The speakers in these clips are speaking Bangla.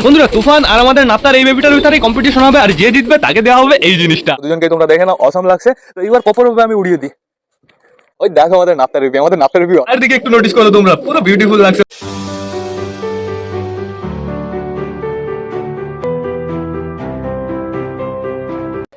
বন্ধুরা তুফান আর আমাদের নাপ্তার এই বেবিটার ভিতরে কম্পিটিশন হবে আর যে জিতবে তাকে দেওয়া হবে এই জিনিসটা। দুজনকে তোমরা দেখে নাও অসম লাগছে। তো এইবার কপর আমি উড়িয়ে দিই। ওই দেখো আমাদের নাতার রিভিউ আমাদের নাতার রিভিউ আর দিকে একটু নোটিস করো তোমরা পুরো বিউটিফুল লাগছে।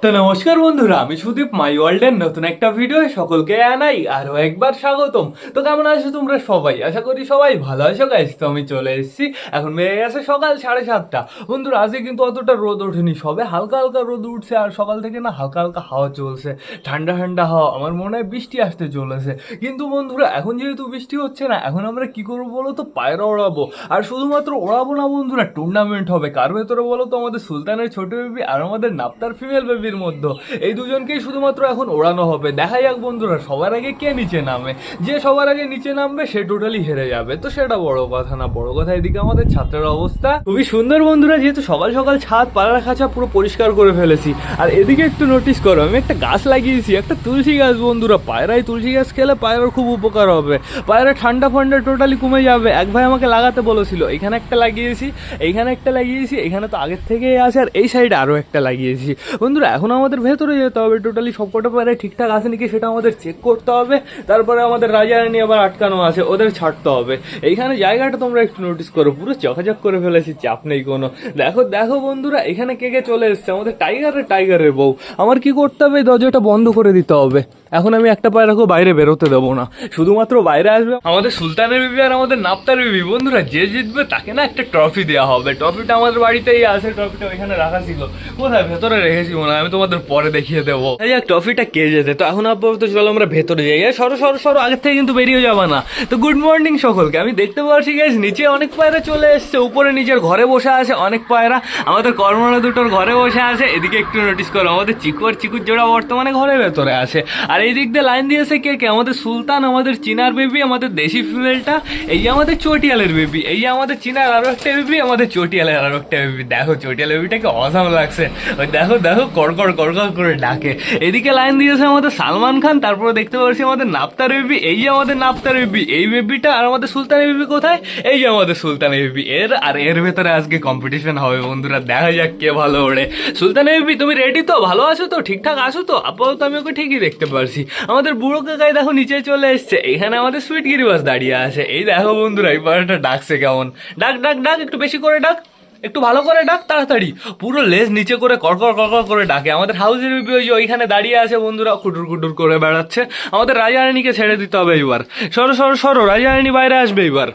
তো নমস্কার বন্ধুরা, আমি সুদীপ মাই ওয়ার্ল্ডের নতুন একটা ভিডিও সকলকে আনাই আরও একবার স্বাগতম। তো কেমন আছো তোমরা সবাই? আশা করি সবাই ভালো আছো গাইস তো আমি চলে এসেছি। এখন বেড়ে গেছে সকাল সাড়ে সাতটা। বন্ধুরা, আজকে কিন্তু অতটা রোদ ওঠেনি, সবে হালকা হালকা রোদ উঠছে, আর সকাল থেকে না হালকা হালকা হাওয়া চলছে। ঠান্ডা ঠান্ডা হাওয়া, আমার মনে হয় বৃষ্টি আসতে চলেছে। কিন্তু বন্ধুরা, এখন যেহেতু বৃষ্টি হচ্ছে না, এখন আমরা কি করব বলো তো? পায়রা ওড়াবো। আর শুধুমাত্র ওড়াবো না বন্ধুরা টুর্নামেন্ট হবে। কার ভেতরে বলো তো? আমাদের সুলতানের ছোট বেবি আর আমাদের নাপ্তার ফিমেল বেবির মধ্যে। এই দুজনকেই শুধুমাত্র এখন ওড়ানো হবে। দেখা যাক বন্ধুরা, সবার আগে কে নিচে নামে? যে সবার আগে নিচে নামবে, সে টোটালি হেরে যাবে। তো সেটা বড় কথা না, বড় কথা এদিকে আমাদের ছাত্রের অবস্থা খুবই সুন্দর বন্ধুরা, যেহেতু সকাল সকাল ছাদ, পাড়ার খাঁচা পুরো পরিষ্কার করে ফেলেছি। আর এদিকে একটু নোটিস করো, আমি একটা গাছ লাগিয়েছি, একটা তুলসী গাছ বন্ধুরা। পায়রায় তুলসী গাছ খেলে পায়রার খুব উপকার হবে। পায়রা ঠান্ডা ফান্ডা টোটালি কমে যাবে। এক ভাই আমাকে লাগাতে বলেছিল, এখানে একটা লাগিয়েছি এইখানে একটা লাগিয়েছি, এখানে তো আগের থেকেই আছে, আর এই সাইডে আরও একটা লাগিয়েছি। বন্ধুরা, এখন আমাদের ভেতরে যেতে হবে। টোটালি সবকটা পায়রা ঠিকঠাক আছে নাকি সেটা আমাদের চেক করতে হবে। তারপরে আমাদের রাজা রানী আবার আটকানো আছে, ওদের ছাড়তে হবে। এইখানে জায়গাটা তোমরা একটু নোটিস করো, পুরো চকাচক করে ফেলেছি, চাপ নেই কোনো। দেখো দেখো বন্ধুরা, এখানে কে কে চলে এসছে? আমাদের টাইগারের টাইগারের বউ। আমার কি করতে হবে? দরজাটা বন্ধ করে দিতে হবে। এখন আমি একটা পায়ে পায়রাকেও বাইরে বেরোতে দেবো না। শুধুমাত্র বাইরে আসবে আমাদের সুলতানের বিবি আর আমাদের নাপ্তার বিবি। বন্ধুরা, যে জিতবে তাকে না একটা ট্রফি দেওয়া হবে। ট্রফিটা আমাদের বাড়িতেই আছে ট্রফিটা ওইখানে রাখা ছিল। কোথায়? ভেতরে রেখেছি মনে হয়। আমি তোমাদের পরে দেখিয়ে দেবো। এই যাক ট্রফিটা কে যেতে তো এখন আপাতত চলো আমরা ভেতরে যাই। সরো সরো সরো আগের থেকে কিন্তু বেরিয়ে যাবে না। তো গুড মর্নিং সকলকে। আমি দেখতে পাচ্ছি গাইস নিচে অনেক পায়রা চলে এসছে। উপরে নিজের ঘরে বসে আছে অনেক পায়রা। আমাদের কর্মরা দুটোর ঘরে বসে আছে। এদিকে একটু নোটিস করো, আমাদের চিকু আর চিকুর জোড়া বর্তমানে ঘরের ভেতরে আছে। আর এই দিক দিয়ে লাইন দিয়েছে কে কে? আমাদের সুলতান, আমাদের চিনার বেবি আমাদের দেশি ফিমেলটা এই যে আমাদের চটিয়ালের বেবি এই যে আমাদের চিনার আরও একটা বেবি আমাদের চটিয়ালের আরও একটা বেবি দেখো চটিয়াল বেবিটাকে অসাম লাগছে। ওই দেখো দেখো কড়কড় কড়কড় করে ডাকে। এদিকে লাইন দিয়েছে আমাদের সালমান খান, তারপরে দেখতে পাচ্ছি আমাদের নাপ্তার বেবি, এই যে আমাদের নাপ্তার বেবি, এই বেবিটা আর আমাদের সুলতানের বেবি কোথায়? এই যে আমাদের সুলতানের বেবি, এর আর এর ভেতরে আজকে কম্পিটিশন হবে বন্ধুরা, দেখা যাক কে ভালো ওড়ে। সুলতানের বেবি, তুমি রেডি তো? ভালো আছো তো? ঠিকঠাক আছো তো? আপাতত আমি ওকে ঠিকই দেখতে পারছি। আমাদের বুড়ো কাকাই দেখো নিচে চলে এসছে, এখানে আমাদের সুইট গিরিবাস দাঁড়িয়ে আছে। এই দেখো বন্ধুরা, এই পাড়াটা ডাকছে কেমন। ডাক ডাক ডাক, একটু বেশি করে ডাক। একটু ভালো করে ডাক তাড়াতাড়ি। পুরো লেজ নিচে করে কড়কড় কড়কড় করে ডাকে। আমাদের হাউসের ওই ওইখানে দাঁড়িয়ে আছে, বন্ধুরা কুটুর কুটুর করে বেড়াচ্ছে। আমাদের রাজা রানীকে ছেড়ে দিতে হবে এবার সরো সরো সরো রাজা রানী বাইরে আসবে এইবার।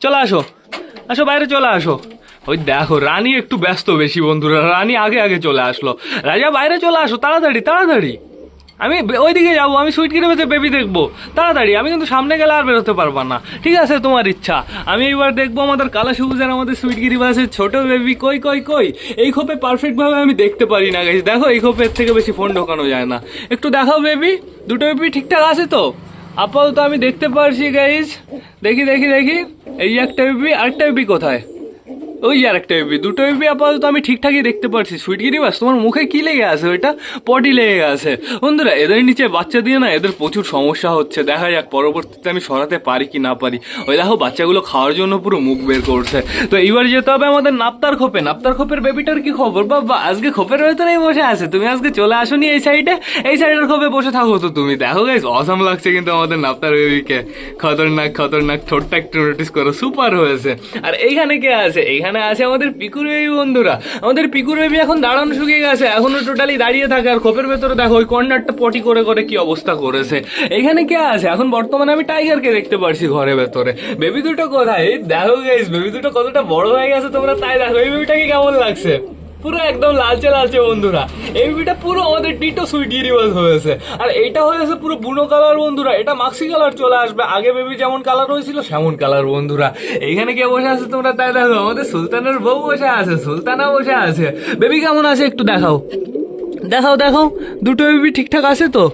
চলে আসো। আসো, বাইরে চলে আসো। ওই দেখো, রানী একটু ব্যস্ত বেশি, বন্ধুরা। রানী আগে আগে চলে আসলো। রাজা বাইরে চলে আসো, তাড়াতাড়ি তাড়াতাড়ি। আমি বে- ওইদিকে যাব, আমি সুইট কিনে বেঁচে বেবি দেখব। তাড়াতাড়ি, আমি কিন্তু সামনে গেলে আর বেরোতে পারব না। ঠিক আছে, তোমার ইচ্ছা। আমি এবার দেখব আমাদের কালা সবুজের আমাদের সুইট গিরিবাসের ছোট বেবি কই কই কই? এই খোপে পারফেক্টভাবে আমি দেখতে পারি না গাইস দেখো, এই খোপের থেকে বেশি ফোন ঢোকানো যায় না। একটু দেখাও বেবি দুটো বেবি ঠিকঠাক আছে তো? আপাতত আমি দেখতে পারছি গাইস দেখি দেখি দেখি। এই একটা বেবি আরেকটা বেবি কোথায়? ওই আর একটা বেবি দুটো বেবি আপাতত আমি ঠিকঠাকই দেখতে পাচ্ছি সুইট গিরিবাস তোমার মুখে কি লেগে আছে ওইটা? পটি লেগে গেছে বন্ধুরা, এদের নিচে বাচ্চা দিয়ে না এদের প্রচুর সমস্যা হচ্ছে। দেখা যাক, পরবর্তীতে আমি সরাতে পারি কি না পারি। ওই দেখো, বাচ্চাগুলো খাওয়ার জন্য পুরো মুখ বের করছে। তো এইবার যেতে হবে আমাদের নাপ্তার খোপে। নাপ্তার খোপের বেবিটার কি খবর? বাবা, আজকে খোপের ভেতরেই বসে আছে। তুমি আজকে চলে আসোনি এই সাইডে? এই সাইডের খোপে বসে থাকো তো তুমি। দেখো গাইস অসাম লাগছে কিন্তু আমাদের নাপ্তার বেবিকে। খতরনাক খতরনাক, ঠোঁটটা একটু নোটিস করো। সুপার হয়েছে। আর এইখানে কে আছে? এইখানে আছে আমাদের পিকুর বেবি বন্ধুরা। আমাদের পিকুর বেবি এখন দাঁড়ানো শুকিয়ে গেছে, এখনও টোটালি দাঁড়িয়ে থাকে। আর খোপের ভেতরে দেখো, ওই কর্নারটা পটি করে করে কি অবস্থা করেছে। এখানে কে আছে? এখন বর্তমানে আমি টাইগারকে দেখতে পারছি ঘরের ভেতরে। বেবি দুটো কোথায়? দেখো গাইস বেবি দুটো কতটা বড় হয়ে গেছে তোমরা তাই দেখো। এই বেবিটাকে কেমন লাগছে? পুরো একদম লালচে লালচে বন্ধুরা। এই মুভিটা পুরো আমাদের ডিটো সুইট ইউনিভার্স হয়েছে। আর এইটা হয়েছে পুরো বুনো কালার বন্ধুরা। এটা মাক্সি কালার চলে আসবে। আগে বেবি যেমন কালার হয়েছিল, সেমন কালার বন্ধুরা। এখানে কে বসে আছে তোমরা? তাই দেখো, আমাদের সুলতানের বউ বসে আছে, সুলতানা বসে আছে। বেবি কেমন আছে একটু দেখাও। দেখাও দেখাও। দুটো বেবি ঠিকঠাক আছে তো?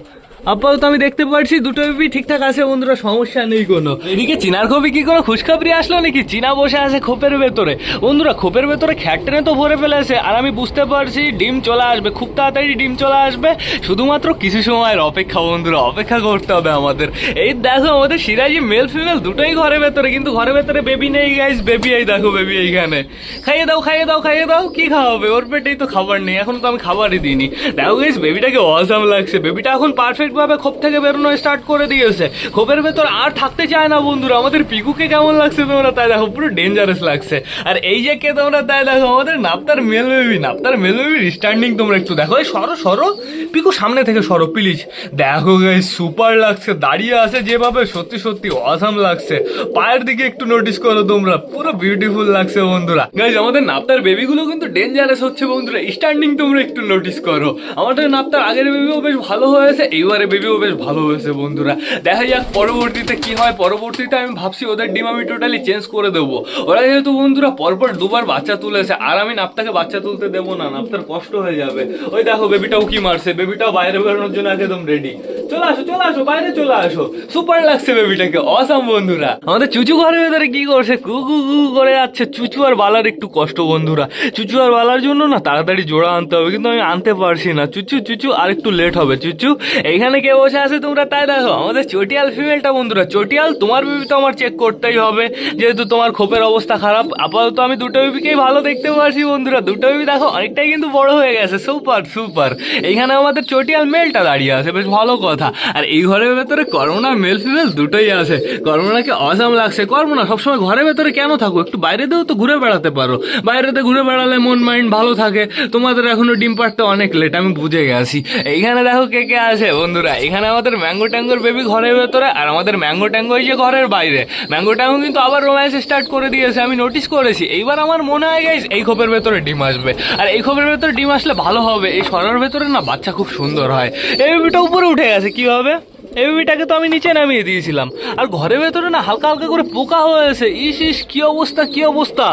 আপাতত আমি দেখতে পাচ্ছি দুটো বেবি ঠিকঠাক আছে বন্ধুরা, সমস্যা নেই কোনো। এদিকে চিনার খবি কি কোনো খুশখাবরি আসলো নাকি? চিনা বসে আছে খোপের ভেতরে। বন্ধুরা, খোপের ভেতরে খ্যাট টেনে তো ভরে ফেলেছে। আর আমি বুঝতে পারছি ডিম চলে আসবে, খুব তাড়াতাড়ি ডিম চলে আসবে। শুধুমাত্র কিছু সময়ের অপেক্ষা বন্ধুরা, অপেক্ষা করতে হবে আমাদের। এই দেখো আমাদের সিরাজি মেল ফিমেল দুটোই ঘরের ভেতরে, কিন্তু ঘরের ভেতরে বেবি নেই গাইস বেবি এই দেখো, বেবি এইখানে। খাইয়ে দাও খাইয়ে দাও খাইয়ে দাও, কি খাওয়াবে? ওর পেটেই তো খাবার নেই, এখন তো আমি খাবারই দিইনি। দেখো গাইস বেবিটাকে অসাম লাগছে। বেবিটা এখন পারফেক্ট ভাবে খোপ থেকে বেরোনো স্টার্ট করে দিয়েছে। খোপের ভেতর আর থাকতে চায় না বন্ধুরা, আমাদের পিকুকে কেমন লাগছে তোমরা তাই দেখো, পুরো ডেঞ্জারাস লাগছে। আর এই যে কে তোমরা তাই দেখো, আমাদের নাপতার মেল বেবি নাপতার মেল বেবি স্ট্যান্ডিং তোমরা একটু দেখো। এই সরো সরো। পিকু, সামনে থেকে সরো প্লিজ দেখো গাইস সুপার লাগছে, দাঁড়িয়ে আছে যেভাবে, সত্যি সত্যি অসাম লাগছে। পায়ের দিকে একটু নোটিস করো তোমরা, পুরো বিউটিফুল লাগছে বন্ধুরা। গাইস আমাদের নাপতার বেবিগুলো কিন্তু ডেঞ্জারাস হচ্ছে বন্ধুরা স্ট্যান্ডিং তোমরা একটু নোটিস করো। আমাদের নাপতার আগের বেবিও বেশ ভালো হয়েছে, এইবারে বেবিও বেশ ভালো হয়েছে বন্ধুরা। দেখা যাক পরবর্তীতে কি হয়। পরবর্তীতে আমি ভাবছি ওদের ডিম আমি টোটালি চেঞ্জ করে দেবো। ওরা যেহেতু বন্ধুরা পরপর দুবার বাচ্চা তুলেছে, আর আমি নাপতাকে বাচ্চা তুলতে দেবো না, নাপতার কষ্ট হয়ে যাবে। ওই দেখো, বেবিটাও কি মারছে? বেবিটাও বাইরে বেরোনোর জন্য একদম রেডি চলে আসো চলে আসো, বাইরে চলে আসো। সুপার লাগছে বেবিটাকে। অসাম বন্ধুরা। আমাদের চুচু ঘরের ভেতরে কি করছে? কু কু কু করে যাচ্ছে। চুচু আর বালার একটু কষ্ট বন্ধুরা। চুচু আর বালার জন্য না তাড়াতাড়ি জোড়া আনতে হবে, কিন্তু আমি আনতে পারছি না। চুচু চুচু, আর একটু লেট হবে। চুচু, এইখানে কে বসে আছে তোমরা তাই দেখো। আমাদের চটিয়াল ফিমেলটা বন্ধুরা, চটিয়াল, তোমার বেবি তো আমার চেক করতেই হবে। যেহেতু তোমার খোপের অবস্থা খারাপ, আপাতত আমি দুটো বেবিকেই ভালো দেখতে পারছি বন্ধুরা। দুটো বেবি দেখো, অনেকটাই কিন্তু বড় হয়ে গেছে। সুপার সুপার এইখানে আমাদের চটিয়াল মেলটা দাঁড়িয়ে আছে, বেশ ভালো কথা। আর এই ঘরের ভেতরে করোনা মেল ফিমেল দুটোই আছে। করোনাকে অসাম লাগছে। করোনা, সবসময় ঘরের ভেতরে কেন থাকো? একটু বাইরে দিয়েও তো ঘুরে বেড়াতে পারো। বাইরেতে ঘুরে বেড়ালে মন মাইন্ড ভালো থাকে। তোমাদের এখনও ডিম পাড়তে অনেক লেট আমি বুঝে গেছি। এইখানে দেখো কে কে আছে বন্ধুরা, এখানে আমাদের ম্যাঙ্গো ট্যাঙ্গোর বেবি ঘরের ভেতরে আর আমাদের ম্যাঙ্গো ট্যাঙ্গো যে ঘরের বাইরে। ম্যাঙ্গো ট্যাঙ্গো কিন্তু আবার রোম্যান্স স্টার্ট করে দিয়েছে, আমি নোটিস করেছি। এইবার আমার মনে হয় গাইস এই খোপের ভেতরে ডিম আসবে। আর এই খোপের ভেতরে ডিম আসলে ভালো হবে। এই সরার ভেতরে না বাচ্চা খুব সুন্দর হয়। এই বেবিটা উপরে উঠে গেছে, কি হবে? এই বেবিটাকে তো আমি নিচে নামিয়ে দিয়েছিলাম। আর ঘরের ভেতরে না হালকা হালকা করে পোকা হয়েছে। ইস ইস, কি অবস্থা কি অবস্থা?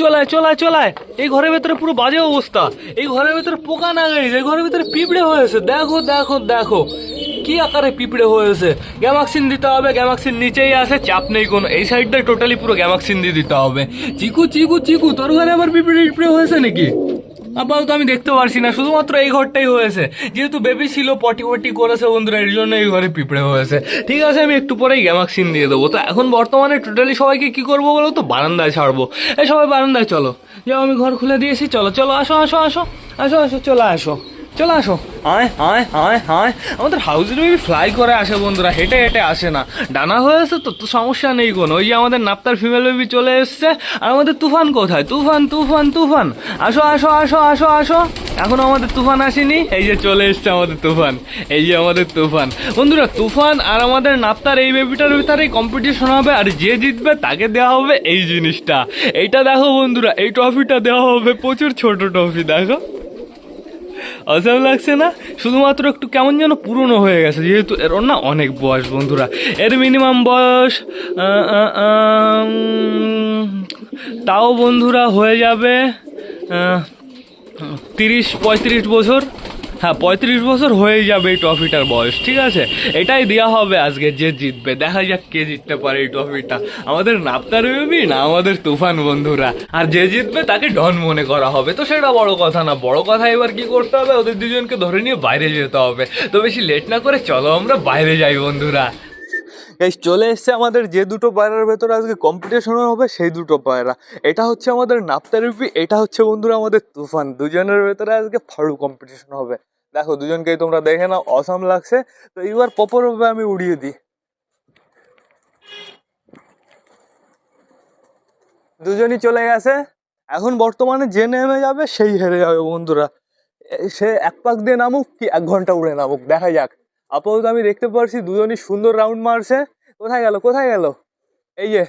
চলায় চলায় চলায়। এই ঘরের ভেতরে পুরো বাজে অবস্থা। এই ঘরের ভেতরে পোকা না গেছে এই ঘরের ভেতরে পিঁপড়ে হয়েছে। দেখো দেখো দেখো। কি আকারে পিঁপড়ে হয়েছে গ্যামাক্সিন দিতে হবে, গ্যামাক্সিন নিচেই আছে, চাপ নেই কোনো। এই সাইডটায় টোটালি পুরো গ্যামাক্সিন দিয়ে দিতে হবে। চিকু চিকু চিকু, তোর ঘরে আবার পিঁপড়ে পিঁপড়ে হয়েছে নাকি? আপাতত আমি দেখতে পারছি না, শুধুমাত্র এই ঘরটাই হয়েছে। যেহেতু বেবি ছিল পটি পটি করেছে বন্ধুরা, এর জন্য এই ঘরে পিঁপড়ে হয়েছে। ঠিক আছে, আমি একটু পরেই গ্যামাক্সিন দিয়ে দেবো। তো এখন বর্তমানে টোটালি সবাইকে কি করব বলো তো? বারান্দায় ছাড়বো। এই সবাই বারান্দায় চলো। যাও, আমি ঘর খুলে দিয়েছি, চলো চলো, আসো আসো আসো আসো আসো, চলে, আসো। চলে আসো। আয় আয় আয় আয়। আমাদের হাউসের বেবি ফ্লাই করে আসে বন্ধুরা, হেঁটে হেঁটে আসে না। ডানা হয়েছে তো তো সমস্যা নেই কোনো। ওই যে আমাদের নাপ্তার ফিমেল বেবি চলে এসছে। আর আমাদের তুফান কোথায়? তুফান তুফান তুফান। আসো আসো আসো আসো আসো। এখন আমাদের তুফান আসেনি। এই যে চলে এসছে আমাদের তুফান। এই যে আমাদের তুফান। বন্ধুরা, তুফান আর আমাদের নাপ্তার এই বেবিটার ভিতরেই কম্পিটিশন হবে। আর যে জিতবে তাকে দেওয়া হবে এই জিনিসটা। এইটা দেখো বন্ধুরা, এই ট্রফিটা দেওয়া হবে প্রচুর ছোট ট্রফি দেখো। অসাম লাগছে না? শুধুমাত্র একটু কেমন যেন পুরনো হয়ে গেছে, যেহেতু এর না অনেক বয়স, বন্ধুরা। এর মিনিমাম বয়স তাও বন্ধুরা হয়ে যাবে তিরিশ, পঁয়ত্রিশ বছর। হ্যাঁ পঁয়ত্রিশ বছর হয়ে যাবে এই ট্রফিটার বয়স, ঠিক আছে? এটাই দেওয়া হবে আজকে যে জিতবে। দেখা যাক কে জিততে পারে এই ট্রফিটা। আমাদের নাপ্তার বেবি না আমাদের তুফান বন্ধুরা? আর যে জিতবে তাকে ডন মনে করা হবে। তো সেটা বড় কথা না। বড় কথা এবার কি করতে হবে? ওদের দুজনকে ধরে নিয়ে বাইরে যেতে হবে। তো বেশি লেট না করে চলো আমরা বাইরে যাই বন্ধুরা। গাইস চলে এসছে আমাদের যে দুটো পায়রার ভেতরে আজকে কম্পিটিশন হবে, সেই দুটো পায়রা। এটা হচ্ছে আমাদের নাপ্তারিপি এটা হচ্ছে বন্ধুরা আমাদের তুফান। দুজনের ভেতরে আজকে ফাড়ু কম্পিটিশন হবে। দেখো, দুজনকেই তোমরা দেখে নাও, অসাম লাগছে। তো এইবার প্রপারভাবে আমি উড়িয়ে দিই। দুজনই চলে গেছে। এখন বর্তমানে যে নেমে যাবে, সেই হেরে যাবে বন্ধুরা। সে এক পাক দিয়ে নামুক কি এক ঘণ্টা উড়ে নামুক, দেখা যাক। আপাতত আমি দেখতে পারছি দুজনই সুন্দর রাউন্ড মারছে। কোথায় গেল কোথায় গেল? এই যে,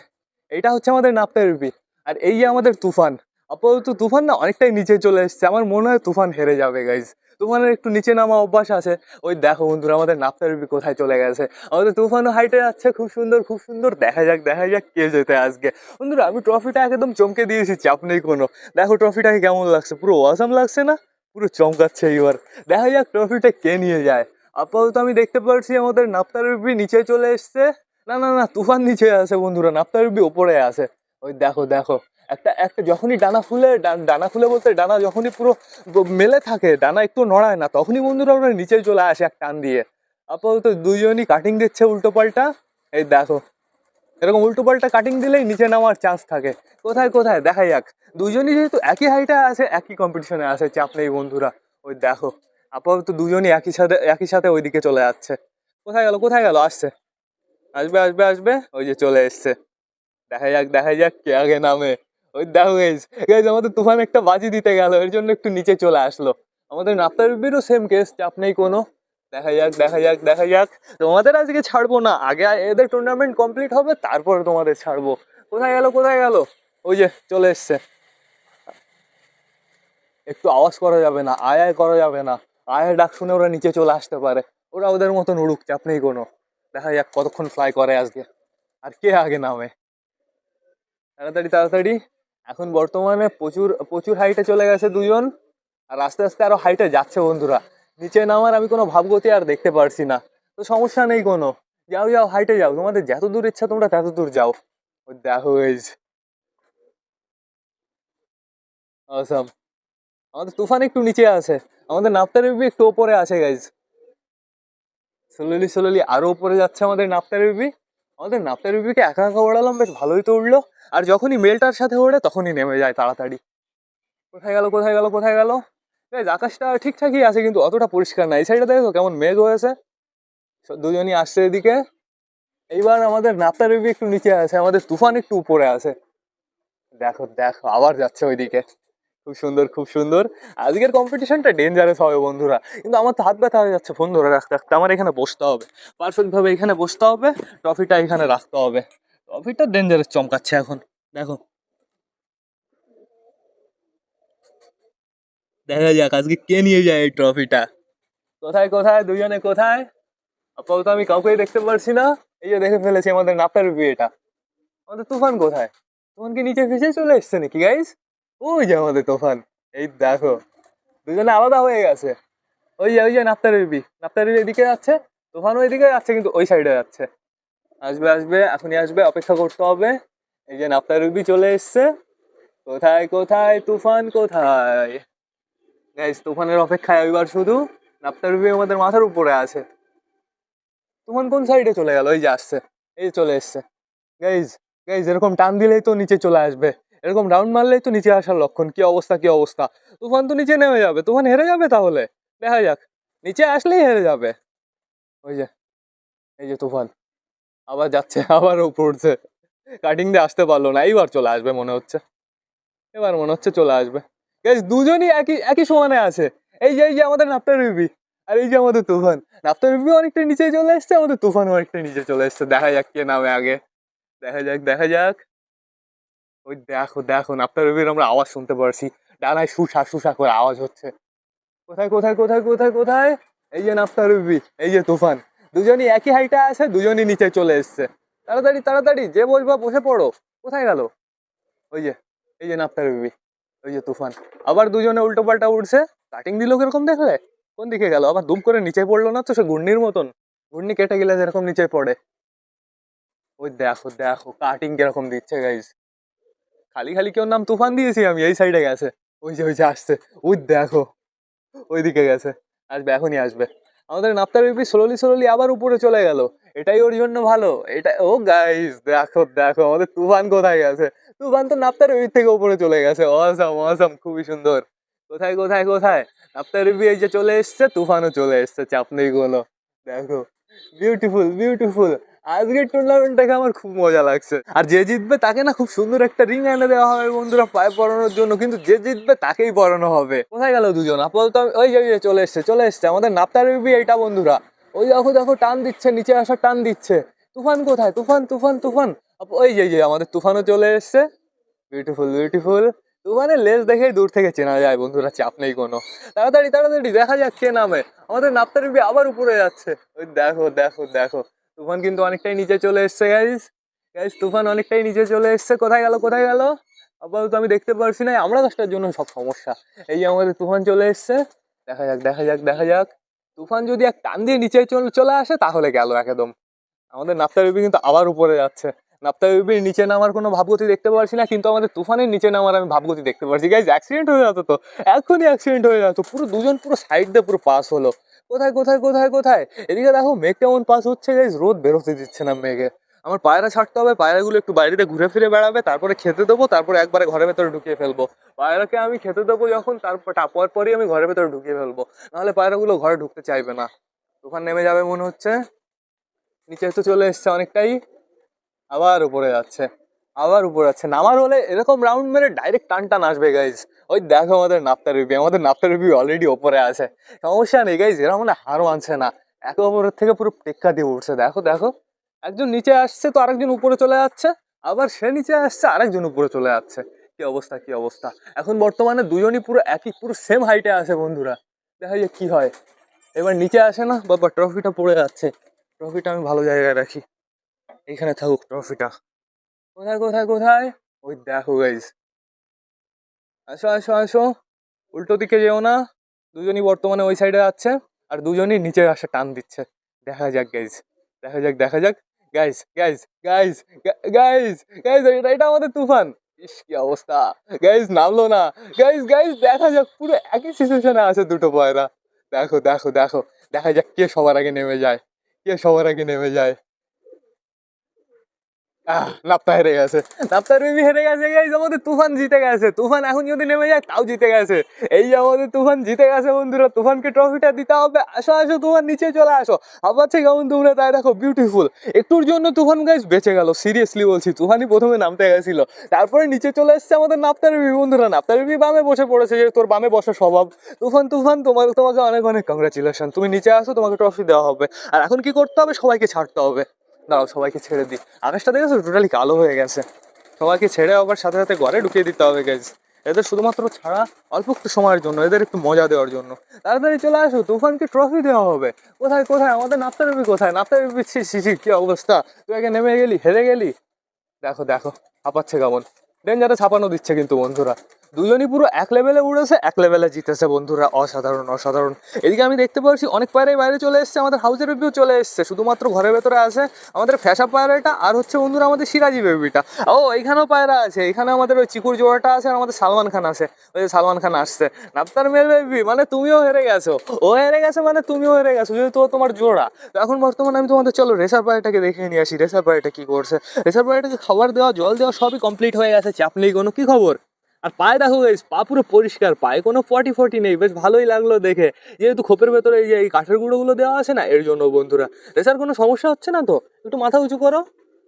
এইটা হচ্ছে আমাদের নাপ্তারিপি আর এই যে আমাদের তুফান। আপাতত তুফান না, অনেকটাই নিচে চলে এসছে। আমার মনে হয় তুফান হেরে যাবে গাইজ তুফানের একটু নিচে নামা অভ্যাস আছে। ওই দেখো বন্ধুরা, আমাদের নাপ্তারিপি কোথায় চলে গেছে? আমাদের তুফানও হাইটে যাচ্ছে, খুব সুন্দর খুব সুন্দর। দেখা যাক দেখা যাক কে যেতে আজকে। বন্ধুরা, আমি ট্রফিটা একদম চমকে দিয়েছি, চাপ নেই কোনো। দেখো ট্রফিটাকে কেমন লাগছে, পুরো ওয়াসাম লাগছে না? পুরো চমকাচ্ছে এইবার। দেখা যাক ট্রফিটা কে নিয়ে যায়। আপাতত আমি দেখতে পাচ্ছি আমাদের নাপ্তারবি নিচে চলে এসছে। না না না, তুফান নিচে আছে বন্ধুরা নাপ্তারবি ওপরে আছে। ওই দেখো দেখো। একটা একটা যখনই ডানা ফুলে ডানা ফুলে বলতে ডানা যখনই পুরো মেলে থাকে, ডানা একটু নড়ায় না, তখনই বন্ধুরা ওরা নিচে চলে আসে এক টান দিয়ে। আপাতত দুজনই কাটিং দিচ্ছে উল্টো পাল্টা। এই দেখো, এরকম উল্টো পাল্টা কাটিং দিলেই নিচে নামার চান্স থাকে। কোথায় কোথায়? দেখা যাক। দুজনই যেহেতু একই হাইটে আছে, একই কম্পিটিশনে আছে, চাপ নেই বন্ধুরা। ওই দেখো, আপাতত দুজনই একই সাথে একই সাথে ওইদিকে চলে যাচ্ছে। কোথায় গেল কোথায় গেল? আসছে। আসবে আসবে আসবে। ওই যে চলে এসছে। দেখা যাক দেখা যাক কে আগে নামে। ওই দেখো গাইজ গাইজ আমাদের তুফান একটা বাজি দিতে গেল, এর জন্য একটু নিচে চলে আসলো। আমাদের নাপ্তারবিরও সেম কেস চাপ নেই কোনো। দেখা যাক দেখা যাক দেখা যাক। তোমাদের আজকে ছাড়বো না, আগে এদের টুর্নামেন্ট কমপ্লিট হবে, তারপরে তোমাদের ছাড়বো। কোথায় গেল কোথায় গেল? ওই যে চলে এসছে। একটু আওয়াজ করা যাবে না, আয় আয় করা যাবে না। আয় ডাক শুনে ওরা নিচে চলে আসতে পারে। ওরা ওদের মতন উড়ুক, চাপ নেই কোনো। দেখা যাক কতক্ষণ ফ্লাই করে আজকে। আর কে আগে নামে? তাড়াতাড়ি তাড়াতাড়ি। এখন বর্তমানে প্রচুর প্রচুর হাইটে চলে গেছে দুজন। আর আস্তে আস্তে আরও হাইটে যাচ্ছে বন্ধুরা। নিচে নামার আমি কোনো ভাবগতি আর দেখতে পারছি না। তো সমস্যা নেই কোনো। যাও যাও হাইটে যাও। তোমাদের যত দূর ইচ্ছা তোমরা তত দূর যাও। দেখো আমাদের তুফান একটু নিচে আছে। আমাদের নাপ্তারিবি একটু ওপরে আছে গাইজ স্লোলি স্লোলি আরও উপরে যাচ্ছে আমাদের নাপ্তারিবি আমাদের নাপ্তারিবিকে একা একা ওড়ালাম, বেশ ভালোই তো উঠল আর যখনই মেলটার সাথে ওড়ে, তখনই নেমে যায় তাড়াতাড়ি। কোথায় গেল কোথায় গেল কোথায় গেল? বেশ, আকাশটা ঠিকঠাকই আছে, কিন্তু অতটা পরিষ্কার না। এই দেখো কেমন মেঘ হয়েছে। দুজনই আসছে এদিকে। এইবার আমাদের নাপ্তারিবি একটু নিচে আছে, আমাদের তুফান একটু উপরে আছে। দেখো দেখো, আবার যাচ্ছে ওইদিকে। খুব সুন্দর খুব সুন্দর। আজকের কম্পিটিশনটা ডেঞ্জারাস হবে বন্ধুরা। কিন্তু আমার হাত ব্যথা হয়ে যাচ্ছে ফোন ধরে রাখতে রাখতে। আমার এখানে বসতে হবে। পারফেক্ট ভাবে এখানে বসতে হবে ট্রফিটা এখানে রাখতে হবে। ট্রফিটা ডেঞ্জারাস চমকাচ্ছে এখন। দেখো। দেখা যাক, আজকে কে নিয়ে যায় এই ট্রফিটা কোথায় কোথায়? দুজনে কোথায়? আপাতত আমি কাউকেই দেখতে পারছি না। এই যে দেখে ফেলেছি আমাদের নাপটার বিয়েটা। আমাদের তুফান কোথায়? তুফান কি নিচে ভেসে চলে এসছে নাকি গাইস ওই যে আমাদের তুফান, এই দেখো, দুজনে আলাদা হয়ে গেছে। ওই যে ওই যে নাপ্তার বিবি নাপ্তার বিবি এদিকে যাচ্ছে তুফান ওইদিকে যাচ্ছে, কিন্তু ওই সাইডে যাচ্ছে। আসবে আসবে, এখনই আসবে, অপেক্ষা করতে হবে। এই যে নাপ্তার বিবি চলে এসছে। কোথায় কোথায়, তুফান কোথায়? গাইস তুফানের অপেক্ষায় এবার শুধু নাপ্তার বিবি আমাদের মাথার উপরে আছে। তুফান কোন সাইডে চলে গেল? ওই যে আসছে, এই চলে এসছে। গাইজ গাইজ এরকম টান দিলেই তো নিচে চলে আসবে। এরকম রাউন্ড মারলেই তো নিচে আসার লক্ষণ, কি অবস্থা কি অবস্থা? তুফান তো নিচে নেমে যাবে, তুফান হেরে যাবে তাহলে? দেখা যাক, নিচে আসলেই হেরে যাবে। ওই যে, এই যে তুফান, আবার যাচ্ছে, আবার পড়ছে কাটিং দিয়ে আসতে পারল না, এইবার চলে আসবে মনে হচ্ছে। এবার মনে হচ্ছে চলে আসবে। গাইজ দুজনই একই একই সমানে আছে। এই যে এই যে আমাদের নাপ্তার বিবি, আর এই যে আমাদের তুফান। নাপ্তার বিবি অনেকটা নিচে চলে এসছে, আমাদের তুফান অনেকটা নিচে চলে এসছে। দেখা যাক কে নামে আগে। দেখা যাক দেখা যাক। ওই দেখো দেখো নাপ্তার বিবির আমরা আওয়াজ শুনতে পারছি। ডানায় শুষা শুষা করে আওয়াজ হচ্ছে। কোথায় কোথায় কোথায় কোথায় কোথায়? এই যে নাপ্তার বিবি এই যে তুফান। দুজনই একই হাইটে আছে, দুজনই নিচে চলে এসছে। তাড়াতাড়ি তাড়াতাড়ি, যে বসবা, বসে পড়ো। কোথায় গেল? ওই যে, এই যে নাপ্তার বিবি ওই যে তুফান। আবার দুজনে উল্টো পাল্টা উঠছে কাটিং দিল কীরকম দেখলে? কোন দিকে গেল? আবার দুম করে নিচে পড়ল না তো? সে ঘূর্ণির মতন। ঘূর্ণি কেটে গেলে যেরকম নিচে পড়ে। ওই দেখো দেখো কাটিং কীরকম দিচ্ছে গাইজ খালি খালি কেউ নাম তুফান দিয়েছি, আমি এই সাইডে গেছে। ওই যে ওই যে আসছে। ওই দেখো। ওইদিকে গেছে। আসবে, এখনই আসবে। আমাদের নাপ্তার বিপি স্লোলি স্লোলি আবার উপরে চলে গেল। এটাই ওর জন্য ভালো। এটা, ও গাইজ দেখো দেখো, আমাদের তুফান কোথায় গেছে? তুফান তো নাপ্তার বিপির থেকে উপরে চলে গেছে। অসাম অসাম খুবই সুন্দর। কোথায় কোথায় কোথায়? নাপ্তার বিপি এই যে চলে এসছে, তুফানও চলে এসছে, চাপ নেই কোনো। দেখো। বিউটিফুল বিউটিফুল আজকের টুর্নামেন্টটাকে আমার খুব মজা লাগছে। আর যে জিতবে তাকে না খুব সুন্দর একটা রিং এনে দেওয়া হবে বন্ধুরা পায়ে পরানোর জন্য, কিন্তু যে জিতবে তাকেই পরানো হবে। কোথায় গেল দুজন? আপাতত ওই যে চলে এসছে চলে এসছে। আমাদের নাপ্তার বিবি এইটা বন্ধুরা। ওই দেখো দেখো, টান দিচ্ছে, নিচে আসা টান দিচ্ছে। তুফান কোথায়? তুফান তুফান তুফান। ওই যে যে, আমাদের তুফানও চলে এসছে। বিউটিফুল বিউটিফুল তুফানের লেজ দেখেই দূর থেকে চেনা যায় বন্ধুরা, চাপ নেই কোনো। তাড়াতাড়ি তাড়াতাড়ি, দেখা কে নামে। আমাদের নাপ্তার বিবি আবার উপরে যাচ্ছে। ওই দেখো দেখো দেখো। তুফান কিন্তু অনেকটাই নিচে চলে এসছে গাইজ গাইজ তুফান অনেকটাই নিচে চলে এসছে। কোথায় গেল কোথায় গেল? আপাতত আমি দেখতে পারছি না। আমরা গাছটার জন্য সব সমস্যা। এই যে আমাদের তুফান চলে এসছে। দেখা যাক দেখা যাক দেখা যাক। তুফান যদি এক টান দিয়ে নিচে চলে চলে আসে, তাহলে গেল একদম। আমাদের নাপ্তা বেবি কিন্তু আবার উপরে যাচ্ছে। নাপ্তা বেবির নিচে নামার কোনো ভাবগতি দেখতে পারছি না, কিন্তু আমাদের তুফানের নিচে নামার আমি ভাবগতি দেখতে পারছি। গাইজ অ্যাক্সিডেন্ট হয়ে যেত তো। এখনই অ্যাক্সিডেন্ট হয়ে যেত পুরো দুজন পুরো সাইড দিয়ে পুরো পাস হলো। কোথায় কোথায় কোথায় কোথায়? এদিকে দেখো, মেঘ কেমন পাস হচ্ছে গাইজ রোদ বেরোতে দিচ্ছে না মেঘে। আমার পায়রা ছাড়তে হবে, পায়রাগুলো একটু বাইরেতে ঘুরে ফিরে বেড়াবে, তারপরে খেতে দেবো, তারপরে একবারে ঘরের ভেতরে ঢুকিয়ে ফেলব। পায়রাকে আমি খেতে দেবো যখন তারপর টাপার পরই আমি ঘরের ভেতরে ঢুকিয়ে ফেলব। নাহলে পায়রাগুলো ঘরে ঢুকতে চাইবে না। তুফান নেমে যাবে মনে হচ্ছে। নিচে তো চলে এসছে অনেকটাই। আবার উপরে যাচ্ছে। আবার উপরে যাচ্ছে। নামার হলে এরকম রাউন্ড মেরে ডাইরেক্ট টান টান আসবে গাইজ ওই দেখো আমাদের নাপ্তা রিভি আমাদের নাপ্তা রিভি অলরেডি ওপরে আছে। সমস্যা নেই গাইজ এরা মানে হার মানছে না। একে অপরের থেকে পুরো টেক্কা দিয়ে উঠছে। দেখো দেখো। একজন নিচে আসছে তো আরেকজন উপরে চলে যাচ্ছে, আবার সে নিচে আসছে, আরেকজন উপরে চলে যাচ্ছে। কি অবস্থা কি অবস্থা? এখন বর্তমানে দুজনই পুরো একই, পুরো সেম হাইটে আছে বন্ধুরা। দেখা যায় কি হয়। এবার নিচে আসে না, বাবা ট্রফিটা পড়ে যাচ্ছে। ট্রফিটা আমি ভালো জায়গায় রাখি। এইখানে থাকুক ট্রফিটা কোথায় কোথায় কোথায়? ওই দেখো গাইজ আসো আসো আসো। উল্টো দিকে যেও না। দুজনই বর্তমানে ওই সাইডে যাচ্ছে আর দুজনই নিচে আসে টান দিচ্ছে। দেখা যাক গাইজ দেখা যাক দেখা যাক। Guys guys guys guys guys এটা আমাদের তুফান। ইস, কি অবস্থা। গাইজ নামলো না। গাইজ গাইজ দেখা যাক। পুরো একই সিচুয়েশনে আছে দুটো পয়রা। দেখো দেখো দেখো। দেখা যাক কে সবার আগে নেমে যায়। কে সবার আগে নেমে যায়। নাপ্তা হেরে গেছে। নাপ্তার বেবি হেরে গেছে গাইজ আমাদের তুফান জিতে গেছে। তুফান এখন যদি নেমে যায়, তাও জিতে গেছে। এই আমাদের তুফান জিতে গেছে, বন্ধুরা। তুফানকে ট্রফিটা দিতে হবে। আসো আসো, তুফান নিচে চলে আসো। আপাচ্ছে কেমন তোমরা তাই দেখো বিউটিফুল একটুর জন্য তুফান গাইজ বেঁচে গেল। সিরিয়াসলি বলছি, তুফানই প্রথমে নামতে গেছিল। তারপরে নিচে চলে এসছে আমাদের নাপ্তার বেবি বন্ধুরা। নাপ্তার বেবি বামে বসে পড়েছে, যে তোর বামে বসা স্বভাব। তুফান তুফান, তোমার, তোমাকে অনেক অনেক কংগ্রাচুলেশন তুমি নিচে আসো, তোমাকে ট্রফি দেওয়া হবে। আর এখন কি করতে হবে? সবাইকে ছাড়তে হবে। দাঁড়াও সবাইকে ছেড়ে দিই। আকাশটা দেখেছ? টোটালি কালো হয়ে গেছে। সবাইকে ছেড়ে আবার সাথে সাথে ঘরে ঢুকিয়ে দিতে হবে গাইজ এদের শুধুমাত্র ছাড়া অল্প একটু সময়ের জন্য এদের একটু মজা দেওয়ার জন্য। তাড়াতাড়ি চলে আসো তুফানকে ট্রফি দেওয়া হবে। কোথায় কোথায়? আমাদের নাপ্তা বেবি কোথায়? নাপ্তা বেবি ছি ছি ছি, কি অবস্থা? তুই আগে নেমে গেলি হেরে গেলি? দেখো দেখো হাঁপাচ্ছে কেমন। ডেঞ্জারে ছাপানো দিচ্ছে কিন্তু বন্ধুরা। দুজনই পুরো এক লেভেলে উড়েছে, এক লেভেলে জিতেছে বন্ধুরা, অসাধারণ অসাধারণ। এদিকে আমি দেখতে পাচ্ছি, অনেক পায়রাই বাইরে চলে এসছে, আমাদের হাউসের বেবিও চলে এসছে, শুধুমাত্র ঘরের ভেতরে আছে আমাদের ফ্যাসা পায়রাটা আর হচ্ছে বন্ধুরা আমাদের সিরাজি বেবিটা ও, এইখানেও পায়রা আছে এখানে আমাদের ওই চিকুর জোড়াটা আছে আর আমাদের সালমান খান আছে, ওই যে সালমান খান আসছে। নাপ্তার মেল বেবি মানে তুমিও হেরে গেছো। ও হেরে গেছে মানে তুমিও হেরে গেছো যেহেতু ও তোমার জোড়া। তো এখন বর্তমানে আমি তোমাদের, চলো রেসার পায়রাটাকে দেখে নিয়ে আসি রেসার পায়রাটা কি করছে। রেসার পায়রাটাকে খাবার দেওয়া, জল দেওয়া সবই কমপ্লিট হয়ে গেছে, চাপ নেই কোনো, কি খবর? আর পায়ে দেখো গাইস পা পুরো পরিষ্কার, পায়ে কোনো ফটি নেই, বেশ ভালোই লাগল দেখে। যেহেতু খোপের ভেতরে এই যে এই কাঠের গুঁড়োগুলো দেওয়া আছে না, এর জন্য বন্ধুরা। রেসার কোনো সমস্যা হচ্ছে না তো? একটু মাথা উঁচু করো।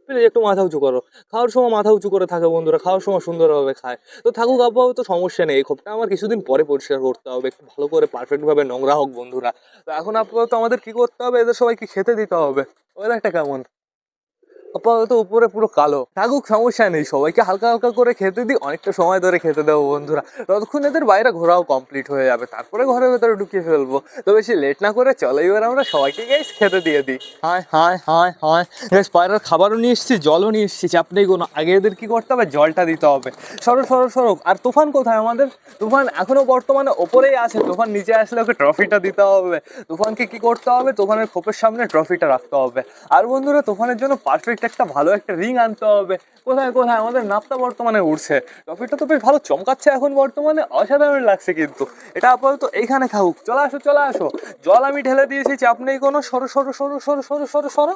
প্লিজ একটু মাথা উঁচু করো। খাওয়ার সময় মাথা উঁচু করে থাকে বন্ধুরা, খাওয়ার সময় সুন্দরভাবে খায়। তো থাকুক আবহাওয়া তো সমস্যা নেই, এই খোপটা আমার কিছুদিন পরে পরিষ্কার করতে হবে, একটু ভালো করে পারফেক্টভাবে নোংরা হোক বন্ধুরা। তো এখন আপাতত আমাদের কি করতে হবে? এদের সবাইকে খেতে দিতে হবে। ওয়েদারটা কেমন? আপাতত উপরে পুরো কালো। থাকুক, সমস্যা নেই। সবাইকে হালকা হালকা করে খেতে দিই, অনেকটা সময় ধরে খেতে দেবো বন্ধুরা। ততক্ষণ এদের বাইরে ঘোরাও কমপ্লিট হয়ে যাবে। তারপরে ঘরের ভেতরে ঢুকিয়ে ফেলব। তো বেশি লেট না করে চলো, এবার আমরা সবাইকে গাইস খেতে দিয়ে দিই। হায় হায় হায় হায়। গাইস পায়রার খাবারও নিয়ে এসেছি, জলও নিয়ে এসেছি। চাপ নেই কোনো। আগে এদের কী করতে হবে? জলটা দিতে হবে। সরো সরো সরো। আর তুফান কোথায় আমাদের? তুফান এখনও বর্তমানে ওপরেই আছে। তুফান নিচে আসলে ওকে ট্রফিটা দিতে হবে। তুফানকে কি করতে হবে? তুফানের খোপের সামনে ট্রফিটা রাখতে হবে। আর বন্ধুরা, তুফানের জন্য পারফেক্ট একটা ভালো একটা রিং আনতে হবে। কোথায় কোথায়? আমাদের নাপটা বর্তমানে উঠছে টপিকটা তো বেশ ভালো চমকাচ্ছে এখন বর্তমানে, অসাধারণ লাগছে কিন্তু। এটা আপাতত এখানে থাকুক। চলে আসো চলে আসো। জল আমি ঢেলে দিয়েছি চাপ নেই কোনো সরো সরো সরো সরো সরো সরো সরো।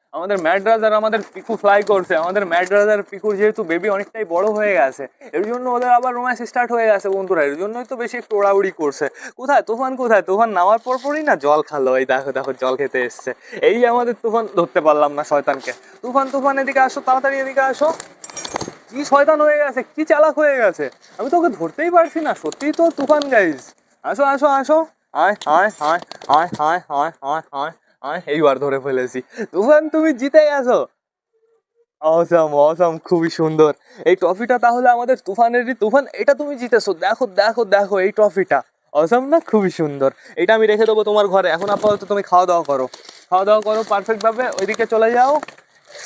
আমাদের ম্যাড্রাস আর আমাদের পিকু ফ্লাই করছে, আমাদের ম্যাড্রাস আর পিকুর যেহেতু বেবি অনেকটাই বড় হয়ে গেছে, এর জন্য ওদের আবার রোম্যান্স স্টার্ট হয়ে গেছে বন্ধুরা, এর জন্যই তো বেশি একটু ওড়াউড়ি করছে। কোথায়? তুফান কোথায়? তুফান নামার পরপরই না জল খালো? এই দেখো দেখো, জল খেতে এসছে। এই আমাদের তুফান, ধরতে পারলাম না শয়তানকে। তুফান তুফান, এদিকে আসো, তাড়াতাড়ি এদিকে আসো। কি শয়তান হয়ে গেছে? কি চালাক হয়ে গেছে? আমি তো ওকে ধরতেই পারছি না সত্যিই তো তুফান গাইজ আসো আসো আসো। আয় হায় হায় হায় হায় হায় হায় হায় এইবার ধরে ফেলেছি। তুফান, তুমি জিতে গেছো। অসম অসম, খুবই সুন্দর। এই ট্রফিটা তাহলে আমাদের তুফানেরই তুফান, এটা তুমি জিতেছো। দেখো দেখো দেখো এই ট্রফিটা অসম না, খুবই সুন্দর। এটা আমি রেখে দেবো তোমার ঘরে। এখন আপাতত তুমি খাওয়া দাওয়া করো। খাওয়া দাওয়া করো পারফেক্ট ভাবে। ওইদিকে চলে যাও।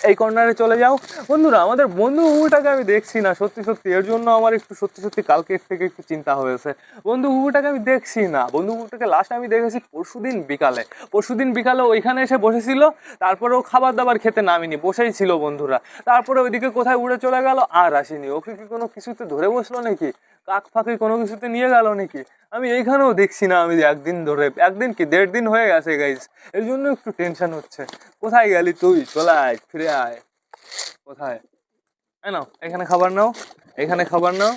এই কর্নারে চলে যাও। বন্ধুরা, আমাদের বন্ধু হুবুটাকে আমি দেখছি না, সত্যি সত্যি। এর জন্য আমার একটু সত্যি সত্যি কালকে থেকে একটু চিন্তা হয়েছে। বন্ধু হুবুটাকে আমি দেখছি না। বন্ধু হুবুটাকে লাস্ট আমি দেখেছি পরশুদিন বিকালে। পরশুদিন বিকালে ওইখানে এসে বসেছিল, তারপরে ও খাবার দাবার খেতে নামিনি, বসেই ছিল বন্ধুরা। তারপরে ওইদিকে কোথায় উড়ে চলে গেল আর আসেনি। ওকে কি কোনো কিছুতে ধরে বসল নাকি? কাক ফাঁকি কোনো কিছুতে নিয়ে গেল নাকি? আমি এইখানেও দেখছি না, আমি একদিন ধরে, একদিন কি, দেড় দিন হয়ে গেছে গাইজ এর জন্য একটু টেনশন হচ্ছে। কোথায় গেলি তুই? চলে আয়, ফিরে আয়। কোথায়? হ্যাঁ নাও, এখানে খাবার নাও, এখানে খাবার নাও।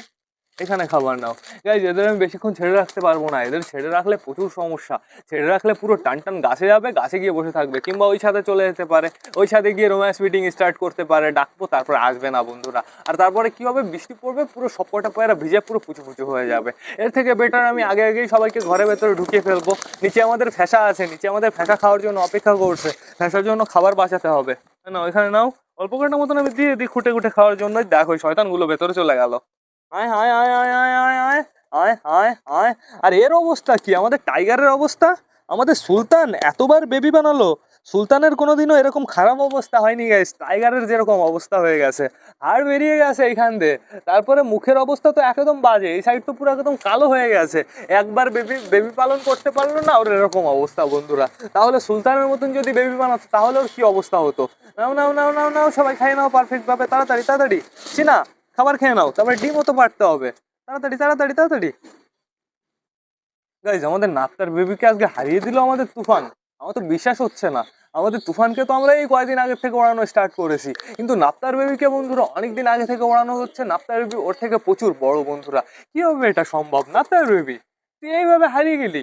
এখানে খাবার নাও। গাইজ এদের আমি বেশিক্ষণ ছেড়ে রাখতে পারব না। এদের ছেড়ে রাখলে প্রচুর সমস্যা। ছেড়ে রাখলে পুরো টান টান গাছে যাবে, গাছে গিয়ে বসে থাকবে। কিংবা ওই ছাদে চলে যেতে পারে। ওই ছাদে গিয়ে রোম্যান্স মিটিং স্টার্ট করতে পারে। ডাকবো, তারপরে আসবে না বন্ধুরা। আর তারপরে কি হবে? বৃষ্টি পড়বে, পুরো সবকটা পয়রা ভিজে পুরো পুচু পুচু হয়ে যাবে। এর থেকে বেটার আমি আগে আগেই সবাইকে ঘরে ভেতরে ঢুকিয়ে ফেলব। নিচে আমাদের ফ্যাসা আছে। নিচে আমাদের ফ্যাসা খাওয়ার জন্য অপেক্ষা করছে। ফ্যাসার জন্য খাবার বাঁচাতে হবে। না ওইখানে নাও। অল্প কটা মতন আমি দিয়ে দিই খুঁটে খুঁটে খাওয়ার জন্য দেখো ওই শয়তানগুলো ভেতরে চলে গেল। আয় আয় আয় আয় আয় আয় আয় আয় আয় আর এর অবস্থা কি? আমাদের টাইগারের অবস্থা? আমাদের সুলতান এতবার বেবি বানালো। সুলতানের কোনোদিনও এরকম খারাপ অবস্থা হয়নি গাইস টাইগারের যেরকম অবস্থা হয়ে গেছে। আর বেরিয়ে গেছে এইখান দিয়ে। তারপরে মুখের অবস্থা তো একদম বাজে। এই সাইড তো পুরো একদম কালো হয়ে গেছে। একবার বেবি বেবি পালন করতে পারল না ওর এরকম অবস্থা, বন্ধুরা। তাহলে সুলতানের মতন যদি বেবি বানাতো, তাহলে ওর কি অবস্থা হতো? নাও নাও নাও নাও নাও, সবাই খাই নাও পারফেক্টভাবে তাড়াতাড়ি তাড়াতাড়ি। চিনা খাবার খেয়ে নাও, তারপরে ডিমও তো পারতে হবে। তাড়াতাড়ি তাড়াতাড়ি তাড়াতাড়ি। গাইজ আমাদের নাত্তার বেবিকে আজকে হারিয়ে দিল আমাদের তুফান। আমার তো বিশ্বাস হচ্ছে না। আমাদের তুফানকে তো আমরা এই কয়েকদিন আগে থেকে ওড়ানো স্টার্ট করেছি। কিন্তু নাপ্তার বেবিকে বন্ধুরা, অনেকদিন আগে থেকে ওড়ানো হচ্ছে। নাপ্তার বেবি, ওর থেকে প্রচুর বড় বন্ধুরা। কীভাবে এটা সম্ভব? নাপ্তার বেবি, তুই এইভাবে হারিয়ে গেলি?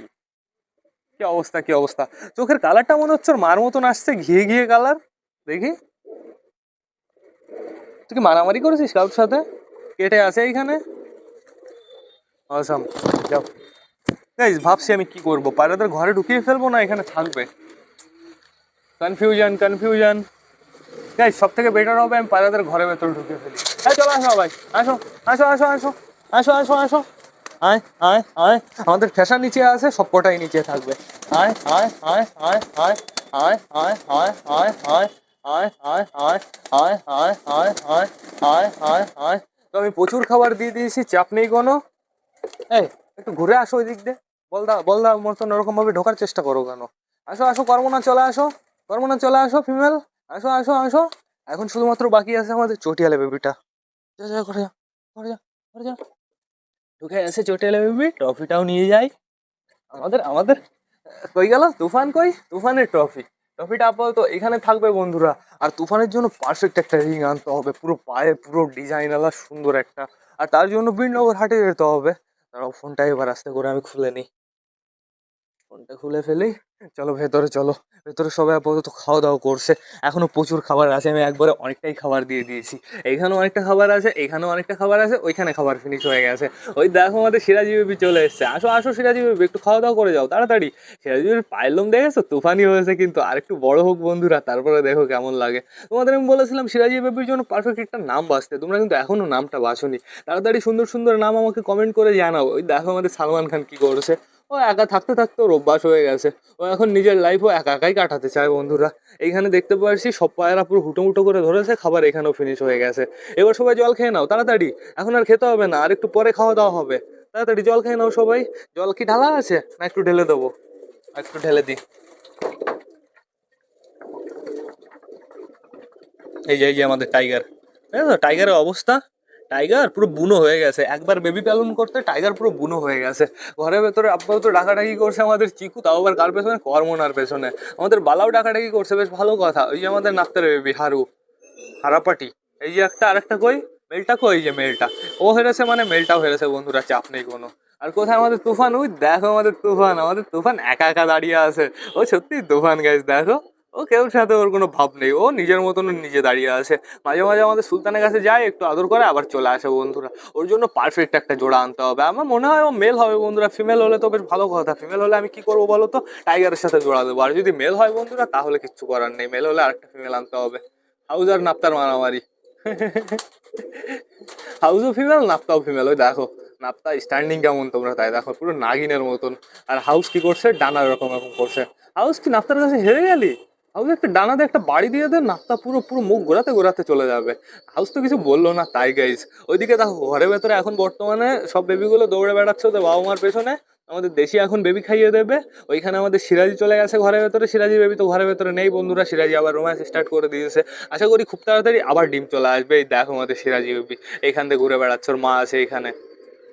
কি অবস্থা কি অবস্থা? চোখের কালারটা মনে হচ্ছে মার মতন আসছে, ঘিয়ে ঘিয়ে কালার দেখি। তুই কি মারামারি করেছিস কারোর সাথে? কেটে আছে এইখানে? অসাম যাও। ভাবছি আমি কি করব। পায়রাদের ঘরে ঢুকিয়ে ফেলব না এখানে থাকবে? কনফিউশন কনফিউশন গাইজ সব থেকে বেটার হবে আমি পায়রাদের ঘরের ভেতরে ঢুকিয়ে ফেলি। হ্যাঁ চলো আসো ভাই আসো আসো আসো আসো। আসো আসো আসো। আয় আয় আয়। আমাদের ফ্যাশন নিচে আছে সব কটাই নিচে থাকবে। আয় আয় আয় আয় আয় আয় আয় আয় আয় আয়। আমি প্রচুর খাবার দিয়ে দিয়েছি, চাপ নেই কোনো। এই, একটু ঘুরে আসো ওই দিক দিয়ে বলদা বলদা মতন ওরকম ভাবে ঢোকার চেষ্টা করো কেন? আসো আসো কর্ম না চলে আসো। কর্ম না চলে আসো ফিমেল আসো আসো আসো। এখন শুধুমাত্র বাকি আছে আমাদের চটিয়ালে বেবিটা। করে যা। ঢুকে এসে চটিয়ালে বেবি, ট্রফিটাও নিয়ে যাই। আমাদের আমাদের। কই গেল? তুফান কই? তুফানের ট্রফি। ট্রফিটা আপাতত এখানে থাকবে বন্ধুরা। আর তুফানের জন্য পারফেক্ট একটা রিং আনতে হবে। পুরো পায়ে পুরো ডিজাইন আলা সুন্দর একটা। আর তার জন্য বীরনগর হাটে যেতে হবে। তারাও ফোনটা এবার আস্তে করে আমি খুলে নিই। ফোনটা খুলে ফেলি। চলো ভেতরে চলো। ভেতরে সবাই আপাতত খাওয়া দাওয়া করছে। এখনও প্রচুর খাবার আছে, আমি একবারে অনেকটাই খাবার দিয়ে দিয়েছি। এখানেও অনেকটা খাবার আছে, এখানেও অনেকটা খাবার আছে, ওইখানে খাবার ফিনিশ হয়ে গেছে। ওই দেখো আমাদের সিরাজি বেবি চলে এসছে। আসো আসো সিরাজি বেবি, একটু খাওয়া দাওয়া করে যাও, তাড়াতাড়ি। সিরাজি বেবির পায়ের লোম দেখেছ? তুফানি হয়েছে কিন্তু, আর একটু বড় হোক বন্ধুরা, তারপরে দেখো কেমন লাগে। তোমাদের আমি বলেছিলাম, সিরাজি বেবির জন্য পারফেক্ট একটা নাম বাঁচতে। তোমরা কিন্তু এখনও নামটা বাছনি। তাড়াতাড়ি সুন্দর সুন্দর নাম আমাকে কমেন্ট করে জানাও। ওই দেখো আমাদের সালমান খান কি করছে। ও একা থাকতে থাকতে ওর অভ্যাস হয়ে গেছে। ও এখন নিজের লাইফও একা একাই কাটাতে চায় বন্ধুরা। এইখানে দেখতে পারছি সব পায়রা পুরো হুটোমুটো করে ধরেছে, খাবার এখানেও ফিনিশ হয়ে গেছে। এবার সবাই জল খেয়ে নাও, তাড়াতাড়ি। এখন আর খেতে হবে না, আর একটু পরে খাওয়া দাওয়া হবে। তাড়াতাড়ি জল খেয়ে নাও সবাই। জল কি ঢালা আছে? না, একটু ঢেলে দেবো। একটু ঢেলে দিই। এই যে এই যে আমাদের টাইগার হ্যাঁ টাইগারের অবস্থা। টাইগার পুরো বুনো হয়ে গেছে। একবার বেবি পালন করতে টাইগার পুরো বুনো হয়ে গেছে। ঘরের ভেতরে আপাতত ডাকাডাকি করছে আমাদের চিকু, তাও আবার কার পেছনে, কর্মনার পেছনে। আমাদের বালাও ডাকাডাকি করছে, বেশ ভালো কথা। ওই যে আমাদের নাকতের বেবি হারু। হারাপাটি। এই যে একটা, আরেকটা কই? মেলটা কই যে মেলটা? ও হেরেছে মানে মেলটাও হেরেছে বন্ধুরা, চাপ নেই কোনো। আর কোথায় আমাদের তুফান? ওই দেখো আমাদের তুফান। আমাদের তুফান একা একা দাঁড়িয়ে আছে। ও সত্যি তুফান গাইজ দেখো। ও কেউ সাথে ওর কোনো ভাব নেই। ও নিজের মতন নিজে দাঁড়িয়ে আছে। মাঝে মাঝে আমাদের সুলতানের কাছে যায়, একটু আদর করে, আবার চলে আসে বন্ধুরা। ওর জন্য পারফেক্ট একটা জোড়া আনতে হবে। আমার মনে হয় ও মেল হবে বন্ধুরা। ফিমেল হলে তো বেশ ভালো কথা। ফিমেল হলে আমি কি করব বলো তো? টাইগারের সাথে জোড়া দেবো। আর যদি মেল হয় বন্ধুরা, তাহলে কিচ্ছু করার নেই। মেল হলে আরেকটা ফিমেল আনতে হবে। হাউস আর নাপ্তার মারামারি। হাউসও ফিমেল নাপ্তাও ফিমেল ওই দেখো, নাপ্তা স্ট্যান্ডিং কেমন তোমরা? তাই দেখো, পুরো নাগিনের মতন। আর হাউস কি করছে? ডানা এরকম এরকম করছে। হাউস কি নাপ্তার কাছে হেরে গেলি? হাউস একটা ডানাতে একটা বাড়ি দিয়ে দে নাপ্তা পুরো পুরো মুখ ঘোরাতে ঘোরাতে চলে যাবে। হাউস তো কিছু বলল না তাই গাইজ ওইদিকে দেখো, ঘরের ভেতরে এখন বর্তমানে সব বেবিগুলো দৌড়ে বেড়াচ্ছে ওদের বাবা মার পেছনে। আমাদের দেশি এখন বেবি খাইয়ে দেবে। ওইখানে আমাদের সিরাজি চলে গেছে ঘরের ভেতরে। সিরাজি বেবি তো ঘরের ভেতরে নেই বন্ধুরা। সিরাজি আবার রোম্যান্স স্টার্ট করে দিয়েছে। আশা করি খুব তাড়াতাড়ি আবার ডিম চলে আসবে। এই দেখো আমাদের সিরাজি বেবি এইখান থেকে ঘুরে বেড়াচ্ছে, ওর মা আছে এইখানে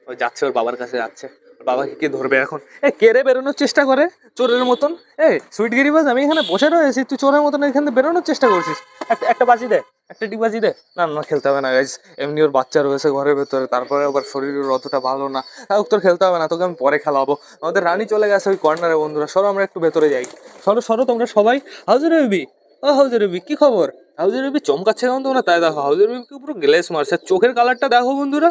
ও যাচ্ছে, ওর বাবার কাছে যাচ্ছে। বাবাকে কে ধরবে? এখন, এ কেড়ে বেরোনোর চেষ্টা করে? চোরের মতন? এ, সুইট গিরিবাজ আমি এখানে বসে রয়েছি, তুই চোরের মতন এখান বেরোনোর চেষ্টা করছিস। একটা একটা বাজি দে, একটা টিক বাজি দে। না না, খেলতে হবে না গাইজ এমনি ওর বাচ্চা রয়েছে ঘরের ভেতরে, তারপরে আবার শরীরের অতটা ভালো না। থাকুক তোর খেলতে হবে না, তোকে আমি পরে খেলাবো। আমাদের রানী চলে গেছে ওই কর্নারে বন্ধুরা। সরো, আমরা একটু ভেতরে যাই। সরো সরো, তোমরা সবাই। হাউজের বেবি, ও হাউজের বেবি, কি খবর? হাউজের বেবি চমকাচ্ছে কেমন তোমরা? তাই দেখো, হাউজের বেবিকে পুরো গ্লেস মারছে। চোখের কালারটা দেখো, বন্ধুরা।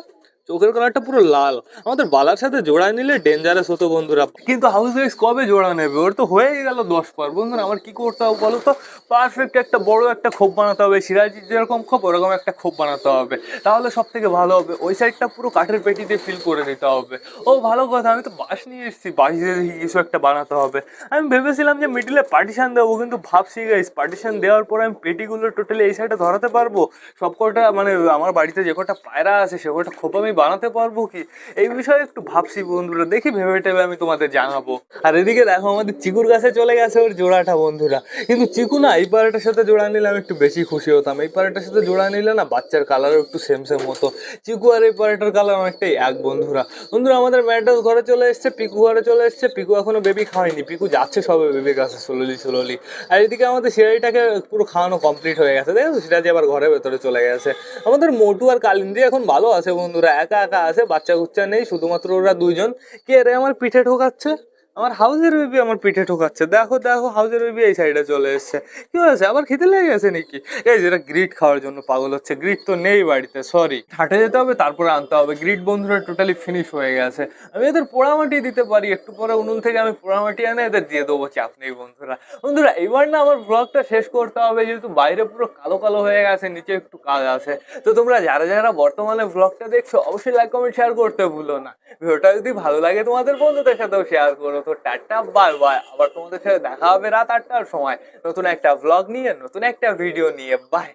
চোখের কালারটা পুরো লাল। আমাদের বালার সাথে জোড়া নিলে ডেঞ্জারাস হতো বন্ধুরা। কিন্তু হাউস ওয়াইস কবে জোড়া নেবে? ওর তো হয়েই গেল দশ পর। বন্ধুরা, আমার কি করতে হবে বলো তো? পারফেক্ট একটা বড় একটা খোপ বানাতে হবে। সিরাজির যেরকম খোপ, ওরকম একটা খোপ বানাতে হবে। তাহলে সব থেকে ভালো হবে। ওই সাইডটা পুরো কাঠের পেটি দিয়ে ফিল করে দিতে হবে। ও, ভালো কথা। আমি তো বাঁশ নিয়ে এসেছি। বাঁশ দিয়ে কিছু একটা বানাতে হবে। আমি ভেবেছিলাম যে মিডিলে পার্টিশান দেবো, কিন্তু ভাবছি গাইস পার্টিশান দেওয়ার পর আমি পেটিগুলো টোটালি এই সাইডে ধরাতে পারব? সব কটা মানে আমার বাড়িতে যে কটা পায়রা আছে, সে কটা খোপ আমি বানাতে পারব কি? এই বিষয়ে একটু ভাবছি বন্ধুরা, দেখি ভেবে টেবে আমি তোমাদের জানাব। আর এদিকে দেখো আমাদের চিকুর কাছে চলে গেছে ওর জোড়াটা বন্ধুরা। কিন্তু চিকু না এই পাড়াটার সাথে জোড়া নিলে আমি একটু বেশি খুশি হতাম। এই পাড়াটার সাথে জোড়া নিলে না বাচ্চার কালারও একটু সেম সেম হতো। চিকু আর এই পাড়াটার কালার অনেকটাই এক বন্ধুরা। বন্ধুরা, আমাদের ম্যাডাস ঘরে চলে এসছে, পিকু ঘরে চলে এসছে। পিকু এখনও বেবি খাওয়ায়নি। পিকু যাচ্ছে সবে বেবির কাছে স্লোলি স্লোলি আর এদিকে আমাদের সিরাইটাকে পুরো খাওয়ানো কমপ্লিট হয়ে গেছে। দেখো সিরাজি আবার ঘরের ভেতরে চলে গেছে। আমাদের মোটু আর কালিন্দি এখন ভালো আছে বন্ধুরা। একা একা আছে বাচ্চা কুচ্চা নেই শুধুমাত্র ওরা দুইজন। কে রে আমার পিঠে ঠোকাচ্ছে? আমার হাউজের বেবি আমার পিঠে ঠোকাচ্ছে। দেখো দেখো হাউজের বেবি এই সাইডে চলে এসছে। কি হয়েছে? আবার খেতে লেগে গেছে নাকি? এই যেটা গ্রিট খাওয়ার জন্য পাগল হচ্ছে। গ্রিট তো নেই বাড়িতে সরি হাটে যেতে হবে, তারপরে আনতে হবে। গ্রিট বন্ধুরা টোটালি ফিনিশ হয়ে গেছে। আমি এদের পোড়ামাটি দিতে পারি। একটু পরে উনুন থেকে আমি পোড়ামাটি এনে এদের দিয়ে দেবো। চাপ নেই বন্ধুরা। বন্ধুরা, এবার না আমার ব্লগটা শেষ করতে হবে। যেহেতু বাইরে পুরো কালো কালো হয়ে গেছে, নিচে একটু কাজ আছে। তো তোমরা যারা যারা বর্তমানে ব্লগটা দেখছ, অবশ্যই লাইক কমেন্ট শেয়ার করতে ভুলো না। ভিডিওটা যদি ভালো লাগে তোমাদের বন্ধুদের সাথেও শেয়ার করো। তো টাটা, বাই বাই। আবার তোমাদের সাথে দেখা হবে রাত আটটার সময়। নতুন একটা ব্লগ নিয়ে, নতুন একটা ভিডিও নিয়ে। বাই